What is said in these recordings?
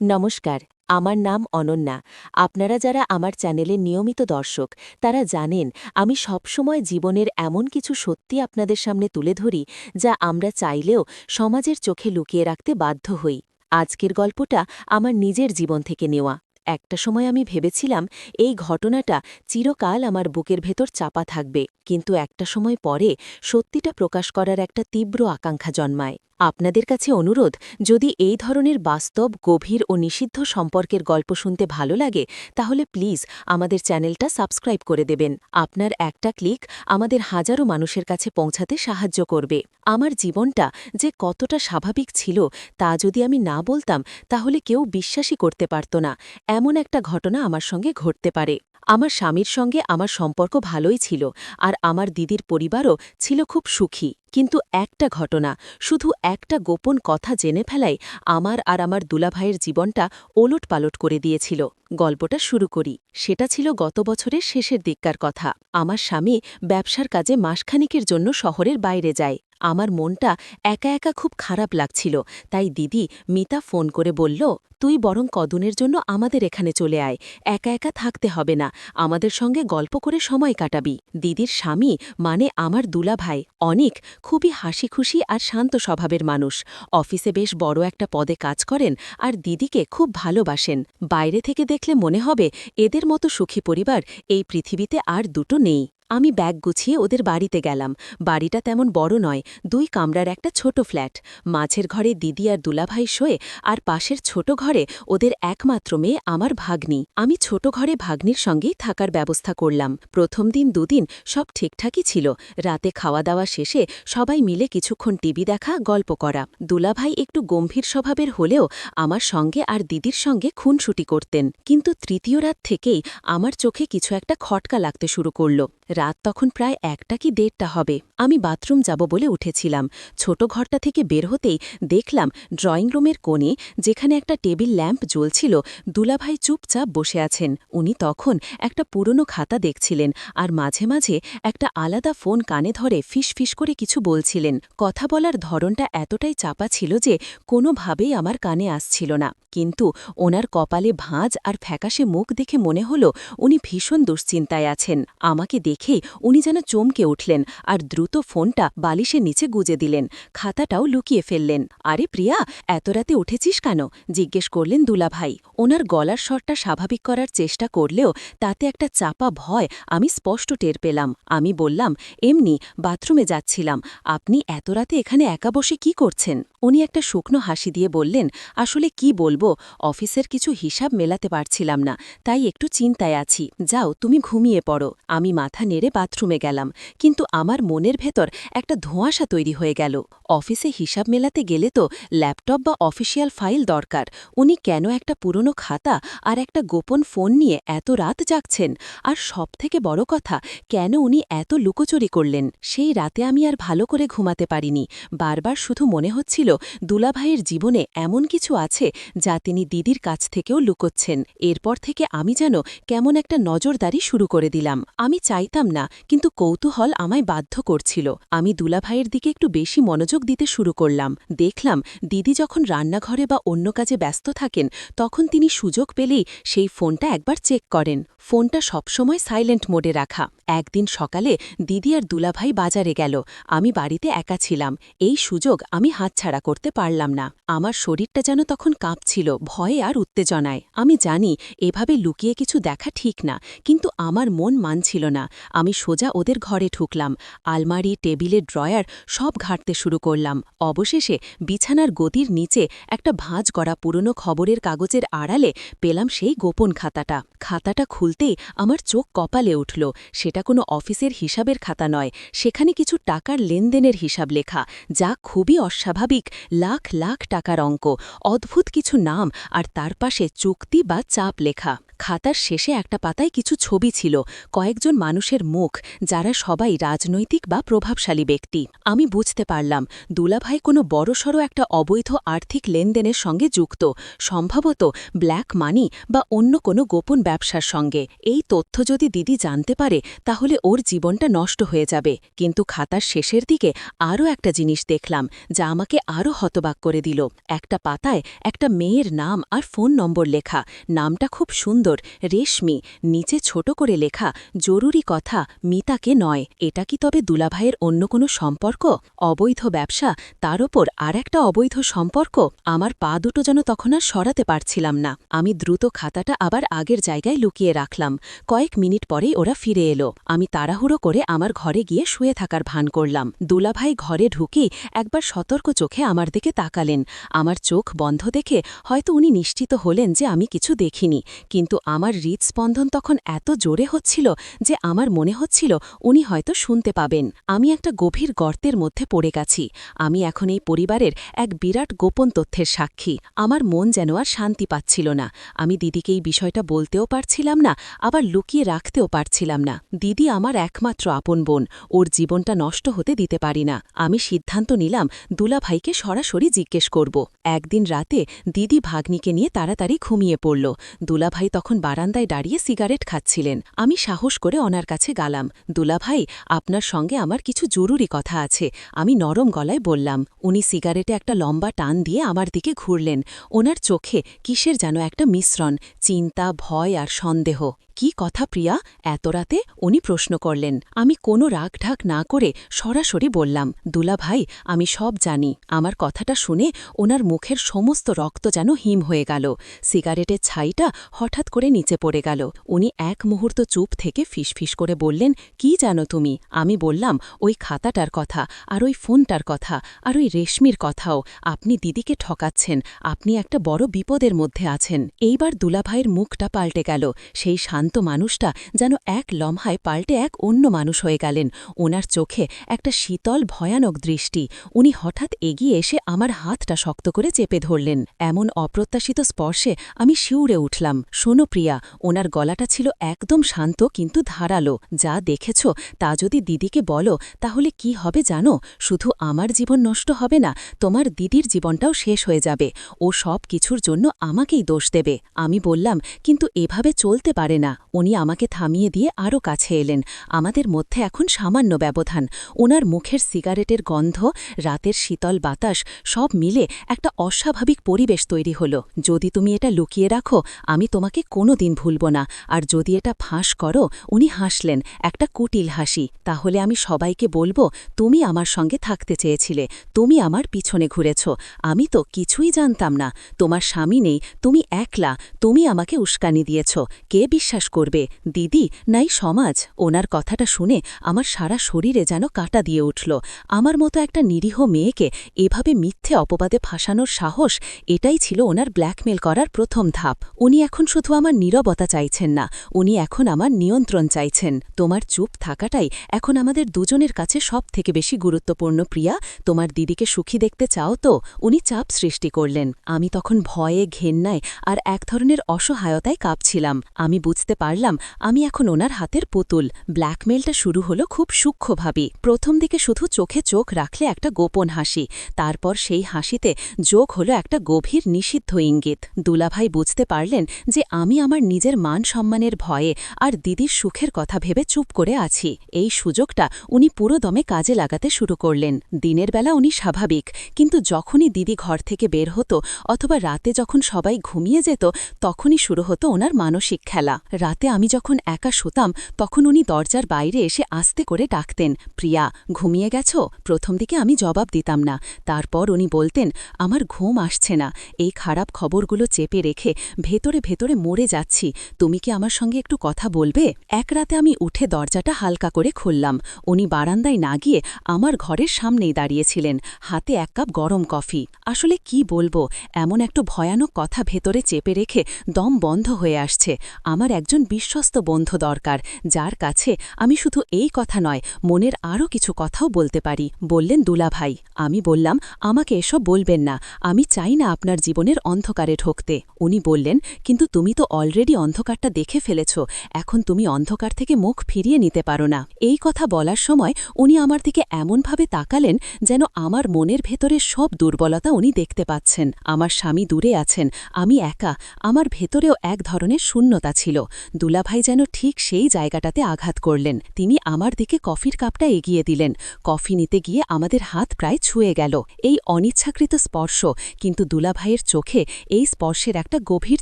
নমস্কার, আমার নাম অনন্যা। আপনারা যারা আমার চ্যানেলের নিয়মিত দর্শক, তারা জানেন, আমি সবসময় জীবনের এমন কিছু সত্যি আপনাদের সামনে তুলে ধরি, যা আমরা চাইলেও সমাজের চোখে লুকিয়ে রাখতে বাধ্য হই। আজকের গল্পটা আমার নিজের জীবন থেকে নেওয়া। একটা সময় আমি ভেবেছিলাম, এই ঘটনাটা চিরকাল আমার বুকের ভেতর চাপা থাকবে। কিন্তু একটা সময় পরে সত্যিটা প্রকাশ করার একটা তীব্র আকাঙ্ক্ষা জন্মায়। আপনাদের কাছে অনুরোধ, যদি এই ধরনের বাস্তব, গভীর ও নিষিদ্ধ সম্পর্কের গল্প শুনতে ভালো লাগে, তাহলে প্লিজ আমাদের চ্যানেলটা সাবস্ক্রাইব করে দেবেন। আপনার একটা ক্লিক আমাদের হাজারো মানুষের কাছে পৌঁছাতে সাহায্য করবে। আমার জীবনটা যে কতটা স্বাভাবিক ছিল তা যদি আমি না বলতাম, তাহলে কেউ বিশ্বাসই করতে পারত না। এমন একটা ঘটনা আমার সঙ্গে ঘটতে পারে। আমার স্বামীর সঙ্গে আমার সম্পর্ক ভালোই ছিল আর আমার দিদির পরিবারও ছিল খুব সুখী। কিন্তু একটা ঘটনা, শুধু একটা গোপন কথা জেনে ফেলাই আমার আর আমার দুলাভাইয়ের জীবনটা ওলট পালট করে দিয়েছিল। গল্পটা শুরু করি। সেটা ছিল গত বছরের শেষের দিককার কথা। আমার স্বামী ব্যবসার কাজে মাসখানিকের জন্য শহরের বাইরে যায়। আমার মনটা একা একা খুব খারাপ লাগছিল। তাই দিদি মিতা ফোন করে বলল, তুই বরং কদনের জন্য আমাদের এখানে চলে আয়। একা একা থাকতে হবে না। আমাদের সঙ্গে গল্প করে সময় কাটাবি। দিদির স্বামী মানে আমার দুলাভাই, অনিক, খুবই হাসি খুশি আর শান্ত স্বভাবের মানুষ। অফিসে বেশ বড় একটা পদে কাজ করেন আর দিদিকে খুব ভালোবাসেন। বাইরে থেকে দেখলে মনে হবে এদের মতো সুখী পরিবার এই পৃথিবীতে আর দুটো নেই। আমি ব্যাগ গুছিয়ে ওদের বাড়িতে গেলাম। বাড়িটা তেমন বড় নয়, দুই কামরার একটা ছোট ফ্ল্যাট। মাঝের ঘরে দিদি আর দুলাভাই শোয়ে, আর পাশের ছোট ঘরে ওদের একমাত্র মেয়ে আমার ভাগ্নি। আমি ছোট ঘরে ভাগ্নির সঙ্গেই থাকার ব্যবস্থা করলাম। প্রথম দিন দুদিন সব ঠিকঠাকই ছিল। রাতে খাওয়া দাওয়া শেষে সবাই মিলে কিছুক্ষণ টিভি দেখা, গল্প করা। দুলাভাই একটু গম্ভীর স্বভাবের হলেও আমার সঙ্গে আর দিদির সঙ্গে খুনসুটি করতেন। কিন্তু তৃতীয় রাত থেকেই আমার চোখে কিছু একটা খটকা লাগতে শুরু করল। রাত তখন প্রায় একটা কি দেড়টা হবে। আমি বাথরুম যাব বলে উঠেছিলাম। ছোট ঘরটা থেকে বের হতেই দেখলাম ড্রয়িং রুমের কোণে যেখানে একটা টেবিল ল্যাম্প জ্বলছিল, দুলাভাই চুপচাপ বসে আছেন। উনি তখন একটা পুরনো খাতা দেখছিলেন আর মাঝে মাঝে একটা আলাদা ফোন কানে ধরে ফিস করে কিছু বলছিলেন। কথা বলার ধরনটা এতটাই চাপা ছিল যে কোনোভাবেই আমার কানে আসছিল না। কিন্তু ওনার কপালে ভাঁজ আর ফ্যাকাশে মুখ দেখে মনে হল উনি ভীষণ দুশ্চিন্তায় আছেন। আমাকে দেখেই উনি যেন চমকে উঠলেন আর দ্রুত ফোনটা বালিশের নিচে গুজে দিলেন। খাতাটাও লুকিয়ে ফেললেন। আরে প্রিয়া, এত রাতে উঠেছিস কেন? জিজ্ঞেস করলেন দুলাভাই। ওনার গলার স্বরটা স্বাভাবিক করার চেষ্টা করলেও তাতে একটা চাপা ভয় আমি স্পষ্ট টের পেলাম। আমি বললাম, এমনি, বাথরুমে যাচ্ছিলাম। আপনি এত রাতে এখানে একা বসে কি করছেন? উনি একটা শুকনো হাসি দিয়ে বললেন, আসলে কি বলব? অফিসের কিছু হিসাব মেলাতে পারছিলাম না, তাই একটু চিন্তায় আছি। যাও, তুমি ঘুমিয়ে পড়ো। আমি মাথা নেড়ে বাথরুমে গেলাম, কিন্তু আমার মনের ভেতর একটা ধোঁয়াশা তৈরি হয়ে গেল। অফিসে হিসাব মেলাতে গেলে তো ল্যাপটপ বা অফিসিয়াল ফাইল দরকার। উনি কেন একটা পুরনো খাতা আর একটা গোপন ফোন নিয়ে এত রাত জাগছেন? আর সবথেকে বড় কথা, কেন উনি এত লুকোচুরি করলেন? সেই রাতে আমি আর ভালো করে ঘুমাতে পারিনি। বারবার শুধু মনে হচ্ছিল দুলাভাইয়ের জীবনে এমন কিছু আছে যা তিনি দিদির কাছ থেকেও লুকোচ্ছেন। এরপর থেকে আমি যেন কেমন একটা নজরদারি শুরু করে দিলাম। আমি চাইতাম না, কিন্তু কৌতূহল আমায় বাধ্য করছিল। আমি দুলাভাইয়ের দিকে একটু বেশি মনোযোগ দিতে শুরু করলাম। দেখলাম, দিদি যখন রান্নাঘরে বা অন্য কাজে ব্যস্ত থাকেন, তখন তিনি সুযোগ পেলেই সেই ফোনটা একবার চেক করেন। ফোনটা সবসময় সাইলেন্ট মোডে রাখা। একদিন সকালে দিদি আর দুলাভাই বাজারে গেল। আমি বাড়িতে একা ছিলাম। এই সুযোগ আমি হাতছাড়া করতে পারলাম না। আমার শরীরটা যেন তখন কাঁপছিল, ভয়ে আর উত্তেজনায়। আমি জানি, এভাবে লুকিয়ে কিছু দেখা ঠিক না, কিন্তু আমার মন মানছিল না। আমি সোজা ওদের ঘরে ঢুকলাম। আলমারি, টেবিলের ড্রয়ার সব ঘাঁটতে শুরু করলাম। অবশেষে বিছানার গদির নিচে একটা ভাঁজ গড়া পুরনো খবরের কাগজের আড়ালে পেলাম সেই গোপন খাতাটা। খাতাটা খুলতেই আমার চোখ কপালে উঠল। সেটা কোনো অফিসের হিসাবের খাতা নয়, সেখানে কিছু টাকার লেনদেনের হিসাব লেখা, যা খুবই অস্বাভাবিক, লাখ লাখ টাকার অঙ্ক, অদ্ভুত কিছু নাম আর তার পাশে চুক্তি বা চাপ লেখা। খাতার শেষে একটা পাতায় কিছু ছবি ছিল, কয়েকজন মানুষের মুখ, যারা সবাই রাজনৈতিক বা প্রভাবশালী ব্যক্তি। আমি বুঝতে পারলাম, দুলাভাই কোনো বড়সড় একটা অবৈধ আর্থিক লেনদেনের সঙ্গে যুক্ত, সম্ভবত ব্ল্যাক মানি বা অন্য কোনো গোপন ব্যবসার সঙ্গে। এই তথ্য যদি দিদি জানতে পারে, তাহলে ওর জীবনটা নষ্ট হয়ে যাবে। কিন্তু খাতার শেষের দিকে আরও একটা জিনিস দেখলাম, যা আমাকে আরও হতবাক করে দিল। একটা পাতায় একটা মেয়ের নাম আর ফোন নম্বর লেখা, নামটা খুব সুন্দর। রেশমি, নিচে ছোট করে লেখা, জরুরি কথা, মিতাকে নয়। এটা কি তবে দুলাভাইয়ের অন্য কোনো সম্পর্ক? অবৈধ ব্যবসা, তার ওপর আর একটা অবৈধ সম্পর্ক? আমার পা দুটো যেন তখন আর সরাতে পারছিলাম না। আমি দ্রুত খাতাটা আবার আগের জায়গায় লুকিয়ে রাখলাম। কয়েক মিনিট পরেই ওরা ফিরে এলো। আমি তাড়াহুড়ো করে আমার ঘরে গিয়ে শুয়ে থাকার ভান করলাম। দুলাভাই ঘরে ঢুকেই একবার সতর্ক চোখে আমার দিকে তাকালেন। আমার চোখ বন্ধ দেখে হয়তো উনি নিশ্চিত হলেন যে আমি কিছু দেখিনি। কিন্তু আমার হৃদস্পন্দন তখন এত জোরে হচ্ছিল যে আমার মনে হচ্ছিল উনি হয়তো শুনতে পাবেন। আমি একটা গভীর গর্তের মধ্যে পড়ে গেছি। আমি এখন এই পরিবারের এক বিরাট গোপন তথ্যের সাক্ষী। আমার মন যেন আর শান্তি পাচ্ছিল না। আমি দিদিকে এই বিষয়টা বলতেও পারছিলাম না, আবার লুকিয়ে রাখতেও পারছিলাম না। দিদি আমার একমাত্র আপন বোন। ওর জীবনটা নষ্ট হতে দিতে পারি না। আমি সিদ্ধান্ত নিলাম দুলাভাইকে সরাসরি জিজ্ঞেস করব। একদিন রাতে দিদি ভাগ্নিকে নিয়ে তাড়াতাড়ি ঘুমিয়ে পড়ল। দুলাভাই তখন বারান্দায় দাঁড়িয়ে সিগারেট খাচ্ছিলেন। আমি সাহস করে ওনার কাছে গালাম। দুলাভাই আপনার সঙ্গে আমার কিছু জরুরি কথা আছে। আমি নরম গলায় বললাম, উনি সিগারেটে একটা লম্বা টান দিয়ে আমার দিকে ঘুরলেন। ওনার চোখে কিসের যেন একটা মিশ্রণ, চিন্তা, ভয় আর সন্দেহ। কি কথা প্রিয়া? এত রাতে উনি প্রশ্ন করলেন। আমি কোনো রাগঢাক না করে সরাসরি বললাম, দুলা ভাই, আমি সব জানি। আমার কথাটা শুনে ওনার মুখের সমস্ত রক্ত যেন হিম হয়ে গেল। সিগারেটের ছাইটা হঠাৎ করে নিচে পড়ে গেল। উনি এক মুহূর্ত চুপ থেকে ফিসফিস করে বললেন, কি জানো তুমি? আমি বললাম, ওই খাতাটার কথা, আর ওই ফোনটার কথা, আর ওই রেশমির কথাও। আপনি দিদিকে ঠকাচ্ছেন, আপনি একটা বড় বিপদের মধ্যে আছেন। এইবার দুলাভাইয়ের মুখটা পাল্টে গেল। সেই মানুষটা যেন এক লম্হায় পাল্টে এক অন্য মানুষ হয়ে গেলেন। ওনার চোখে একটা শীতল, ভয়ানক দৃষ্টি। উনি হঠাৎ এগিয়ে এসে আমার হাতটা শক্ত করে চেপে ধরলেন। এমন অপ্রত্যাশিত স্পর্শে আমি শিউরে উঠলাম। শোনো প্রিয়া, ওনার গলাটা ছিল একদম শান্ত কিন্তু ধারালো। যা দেখেছ তা যদি দিদিকে বলো, তাহলে কি হবে জানো? শুধু আমার জীবন নষ্ট হবে না, তোমার দিদির জীবনটাও শেষ হয়ে যাবে। ও সব কিছুর জন্য আমাকেই দোষ দেবে। আমি বললাম, কিন্তু এভাবে চলতে পারে না। উনি আমাকে থামিয়ে দিয়ে আরও কাছে এলেন। আমাদের মধ্যে এখন সামান্য ব্যবধান। ওনার মুখের সিগারেটের গন্ধ, রাতের শীতল বাতাস, সব মিলে একটা অস্বাভাবিক পরিবেশ তৈরি হলো। যদি তুমি এটা লুকিয়ে রাখো, আমি তোমাকে কোনো দিন ভুলব না। আর যদি এটা ফাঁস করো, উনি হাসলেন, একটা কুটিল হাসি। তাহলে আমি সবাইকে বলব, তুমি আমার সঙ্গে থাকতে চেয়েছিলে, তুমি আমার পিছনে ঘুরেছ। আমি তো কিছুই জানতাম না। তোমার স্বামী নেই, তুমি একলা, তুমি আমাকে উস্কানি দিয়েছ। কে বিশ্বাস করবে, দিদি, নাই সমাজ। ওনার কথাটা শুনে আমার সারা শরীরে যেন কাটা দিয়ে উঠল। আমার মতো একটা নিরীহ মেয়েকে এভাবে মিথ্যে অপবাদে ফাঁসানোর সাহস, এটাই ছিল ওনার ব্ল্যাকমেল করার প্রথম ধাপ। উনি এখন শুধু আমার নীরবতা চাইছেন না, উনি এখন আমার নিয়ন্ত্রণ চাইছেন। তোমার চুপ থাকাটাই এখন আমাদের দুজনের কাছে সব থেকে বেশি গুরুত্বপূর্ণ প্রিয়া। তোমার দিদিকে সুখী দেখতে চাও তো? উনি চাপ সৃষ্টি করলেন। আমি তখন ভয়ে, ঘেন্নায় আর এক ধরনের অসহায়তায় কাঁপছিলাম। আমি বুঝতে পারলাম, আমি এখন ওনার হাতের পুতুল। ব্ল্যাকমেলটা শুরু হলো খুব সূক্ষ্মভাবে। প্রথম দিকে শুধু চোখে চোখ রাখলে একটা গোপন হাসি। তারপর সেই হাসিতে যোগ হলো একটা গভীর নিষিদ্ধ ইঙ্গিত। দুলাভাই বুঝতে পারলেন যে আমি আমার নিজের মান সম্মানের ভয়ে আর দিদির সুখের কথা ভেবে চুপ করে আছি। এই সুযোগটা উনি পুরো দমে কাজে লাগাতে শুরু করলেন। দিনের বেলা উনি স্বাভাবিক, কিন্তু যখনই দিদি ঘর থেকে বের হতো অথবা রাতে যখন সবাই ঘুমিয়ে যেত, তখনই শুরু হতো ওনার মানসিক খেলা। রাতে আমি যখন একা শুতাম, তখন উনি দরজার বাইরে এসে আস্তে করে ডাকতেন, প্রিয়া, ঘুমিয়ে গেছ? প্রথম দিকে আমি জবাব দিতাম না। তারপর উনি বলতেন, আমার ঘুম আসছে না। এই খারাপ খবরগুলো চেপে রেখে ভেতরে ভেতরে মরে যাচ্ছি। তুমি কি আমার সঙ্গে একটু কথা বলবে? এক রাতে আমি উঠে দরজাটা হালকা করে খুললাম। উনি বারান্দায় না গিয়ে আমার ঘরের সামনেই দাঁড়িয়েছিলেন, হাতে এক কাপ গরম কফি। আসলে কি বলব, এমন একটা ভয়ানক কথা ভেতরে চেপে রেখে দম বন্ধ হয়ে আসছে। আমার একজন একজন বিশ্বস্ত বন্ধু দরকার, যার কাছে আমি শুধু এই কথা নয়, মনের আরও কিছু কথাও বলতে পারি। বললেন দুলাভাই আমি বললাম, আমাকে এসব বলবেন না, আমি চাই না আপনার জীবনের অন্ধকারে ঢুকতে। উনি বললেন, কিন্তু তুমি তো অলরেডি অন্ধকারটা দেখে ফেলেছ, এখন তুমি অন্ধকার থেকে মুখ ফিরিয়ে নিতে পারো না। এই কথা বলার সময় উনি আমার দিকে এমনভাবে তাকালেন যেন আমার মনের ভেতরে সব দুর্বলতা উনি দেখতে পাচ্ছেন। আমার স্বামী দূরে আছেন, আমি একা, আমার ভেতরেও এক ধরনের শূন্যতা ছিল। দুলাভাই যেন ঠিক সেই জায়গাটাতে আঘাত করলেন। তিনি আমার দিকে কফির কাপটা এগিয়ে দিলেন। কফি নিতে গিয়ে আমাদের হাত প্রায় ছুঁয়ে গেল। এই অনিচ্ছাকৃত স্পর্শ, কিন্তু দুলাভাইয়ের চোখে এই স্পর্শের একটা গভীর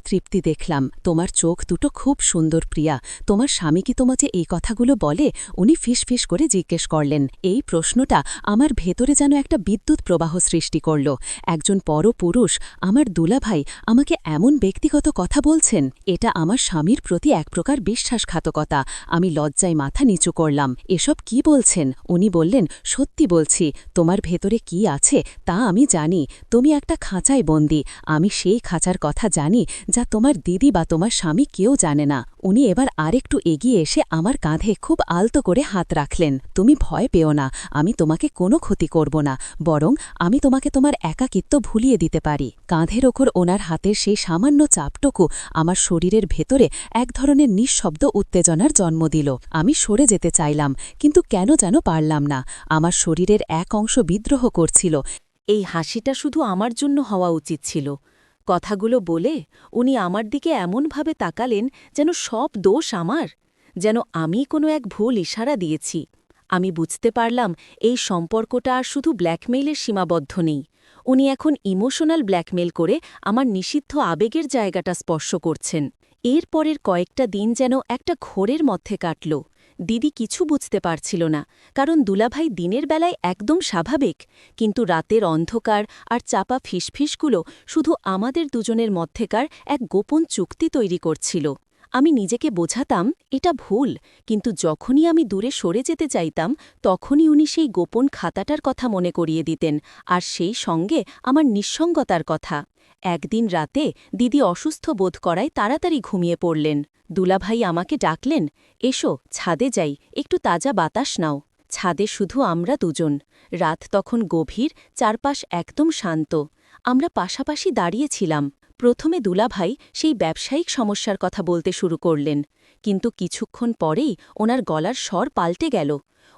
তৃপ্তি দেখলাম। তোমার চোখ দুটো খুব সুন্দর, প্রিয়া। তোমার স্বামী কি তোমাকে এই কথাগুলো বলে? উনি ফিসফিস করে জিজ্ঞেস করলেন। এই প্রশ্নটা আমার ভেতরে যেন একটা বিদ্যুৎ প্রবাহ সৃষ্টি করল। একজন পরপুরুষ, আমার দুলাভাই আমাকে এমন ব্যক্তিগত কথা বলছেন? এটা আমার স্বামীর এক প্রকার বিশ্বাসঘাতকতা। আমি লজ্জায় মাথা নিচু করলাম। এসব কি বলছেন? উনি বললেন, সত্যি বলছি, তোমার ভেতরে কি আছে তা আমি জানি। তুমি একটা খাঁচায় বন্দি। আমি সেই খাঁচার কথা জানি যা তোমার দিদি বা তোমার স্বামী কেউ জানে না। উনি এবার আরেকটু এগিয়ে এসে আমার কাঁধে খুব আলতো করে হাত রাখলেন। তুমি ভয় পেও না, আমি তোমাকে কোনো ক্ষতি করব না, বরং আমি তোমাকে তোমার একাকিত্ব ভুলিয়ে দিতে পারি। কাঁধের ওপর ওনার হাতের সেই সামান্য চাপটুকু আমার শরীরের ভেতরে এক ধরনের নিঃশব্দ উত্তেজনার জন্ম দিল। আমি সরে যেতে চাইলাম, কিন্তু কেন যেন পারলাম না। আমার শরীরের এক অংশ বিদ্রোহ করছিল। এই হাসিটা শুধু আমার জন্য হওয়া উচিত ছিল। কথাগুলো বলে উনি আমার দিকে এমনভাবে তাকালেন যেন সব দোষ আমার, যেন আমি কোনো এক ভুল ইশারা দিয়েছি। আমি বুঝতে পারলাম এই সম্পর্কটা আর শুধু ব্ল্যাকমেইলের সীমাবদ্ধ নেই। উনি এখন ইমোশনাল ব্ল্যাকমেল করে আমার নিষিদ্ধ আবেগের জায়গাটা স্পর্শ করছেন। এর পরের কয়েকটা দিন যেন একটা ঘোরের মধ্যে কাটল। দিদি কিছু বুঝতে পারছিল না, কারণ দুলাভাই দিনের বেলায় একদম স্বাভাবিক, কিন্তু রাতের অন্ধকার আর চাপা ফিসফিসগুলো শুধু আমাদের দুজনের মধ্যেকার এক গোপন চুক্তি তৈরি করছিল। আমি নিজেকে বোঝাতাম, এটা ভুল, কিন্তু যখনই আমি দূরে সরে যেতে চাইতাম, তখনই উনি সেই গোপন খাতাটার কথা মনে করিয়ে দিতেন, আর সেই সঙ্গে আমার নিঃসঙ্গতার কথা। একদিন রাতে দিদি অসুস্থ বোধ করায় তাড়াতাড়ি ঘুমিয়ে পড়লেন। দুলাভাই আমাকে ডাকলেন, এসো, ছাদে যাই, একটু তাজা বাতাস নাও। ছাদে শুধু আমরা দুজন। রাত তখন গভীর, চারপাশ একদম শান্ত। আমরা পাশাপাশি দাঁড়িয়েছিলাম। প্রথমে দুলাভাই সেই ব্যবসায়িক সমস্যার কথা বলতে শুরু করলেন। কিন্তু কিছুক্ষণ পরেই ওনার গলার স্বর পাল্টে গেল।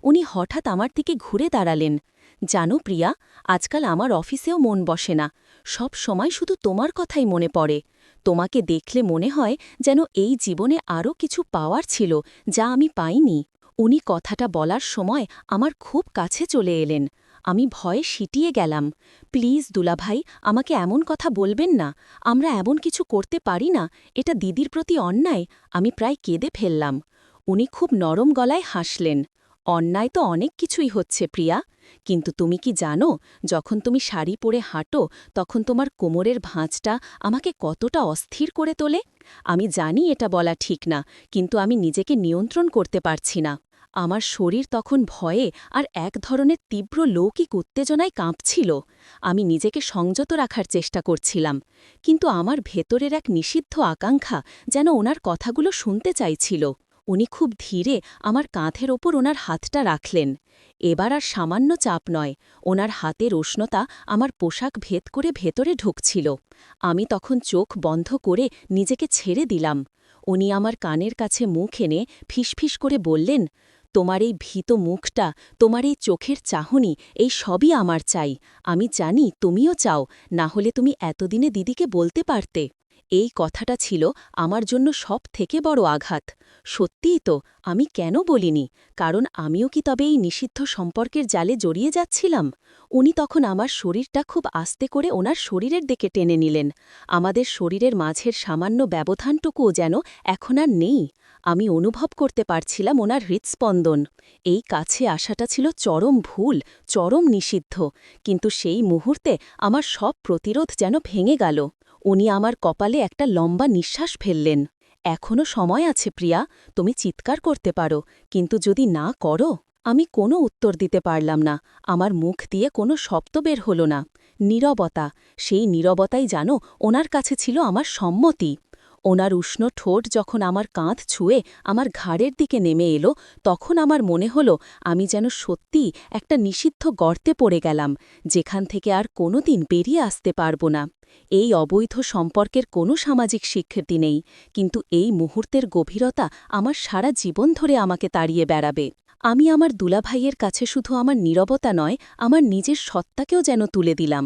উনি হঠাৎ আমার দিকে ঘুরে দাঁড়ালেন। জানো প্রিয়া, আজকাল আমার অফিসেও মন বসে না। সব সময় শুধু তোমার কথাই মনে পড়ে। তোমাকে দেখলে মনে হয় যেন এই জীবনে আরও কিছু পাওয়ার ছিল যা আমি পাইনি। উনি কথাটা বলার সময় আমার খুব কাছে চলে এলেন। আমি ভয়ে সিটিয়ে গেলাম। প্লিজ দুলাভাই, আমাকে এমন কথা বলবেন না। আমরা এমন কিছু করতে পারি না। এটা দিদির প্রতি অন্যায়। আমি প্রায় কেঁদে ফেললাম। উনি খুব নরম গলায় হাসলেন। অন্যায় তো অনেক কিছুই হচ্ছে, প্রিয়া। কিন্তু তুমি কি জানো, যখন তুমি শাড়ি পরে হাঁটো, তখন তোমার কোমরের ভাঁজটা আমাকে কতটা অস্থির করে তোলে? আমি জানি এটা বলা ঠিক না, কিন্তু আমি নিজেকে নিয়ন্ত্রণ করতে পারছি না। আমার শরীর তখন ভয়ে আর এক ধরনের তীব্র লৌকিক উত্তেজনায় কাঁপছিল। আমি নিজেকে সংযত রাখার চেষ্টা করছিলাম, কিন্তু আমার ভেতরের এক নিষিদ্ধ আকাঙ্ক্ষা যেন ওনার কথাগুলো শুনতে চাইছিল। উনি খুব ধীরে আমার কাঁধের ওপর ওনার হাতটা রাখলেন। এবার আর সামান্য চাপ নয়, ওনার হাতের উষ্ণতা আমার পোশাক ভেদ করে ভেতরে ঢুকছিল। আমি তখন চোখ বন্ধ করে নিজেকে ছেড়ে দিলাম। উনি আমার কানের কাছে মুখ এনে ফিসফিস করে বললেন তোমার এই ভীত মুখটা, তোমার এই চোখের চাহনি, এই সবই আমার চাই। আমি জানি তুমিও চাও, না হলে তুমি এতদিনে দিদিকে বলতে পারতে। এই কথাটা ছিল আমার জন্য সব থেকে বড় আঘাত। সত্যিই তো, আমি কেন বলিনি? কারণ আমিও কি তবে এই নিষিদ্ধ সম্পর্কের জালে জড়িয়ে যাচ্ছিলাম? উনি তখন আমার শরীরটা খুব আস্তে করে ওনার শরীরের দিকে টেনে নিলেন। আমাদের শরীরের মাঝের সামান্য ব্যবধানটুকুও যেন এখন আর নেই। আমি অনুভব করতে পারছিলাম ওনার হৃৎস্পন্দন। এই কাছে আসাটা ছিল চরম ভুল, চরম নিষিদ্ধ। কিন্তু সেই মুহূর্তে আমার সব প্রতিরোধ যেন ভেঙে গেল। উনি আমার কপালে একটা লম্বা নিঃশ্বাস ফেললেন। এখনও সময় আছে, প্রিয়া। তুমি চিৎকার করতে পারো, কিন্তু যদি না করো, আমি কোনো উত্তর দিতে পারলাম না। আমার মুখ দিয়ে কোনো শব্দ বের হল না। নীরবতা, সেই নীরবতাই জানো ওনার কাছে ছিল আমার সম্মতি। ওনার উষ্ণ ঠোঁট যখন আমার কাঁধ ছুঁয়ে আমার ঘাড়ের দিকে নেমে এলো, তখন আমার মনে হলো আমি যেন সত্যিই একটা নিষিদ্ধ গর্তে পড়ে গেলাম, যেখান থেকে আর কোনোদিন বেরিয়ে আসতে পারব না। এই অবৈধ সম্পর্কের কোনো সামাজিক স্বীকৃতি নেই, কিন্তু এই মুহূর্তের গভীরতা আমার সারা জীবন ধরে আমাকে তাড়িয়ে বেড়াবে। আমি আমার দুলাভাইয়ের কাছে শুধু আমার নীরবতা নয়, আমার নিজের সত্তাকেও যেন তুলে দিলাম।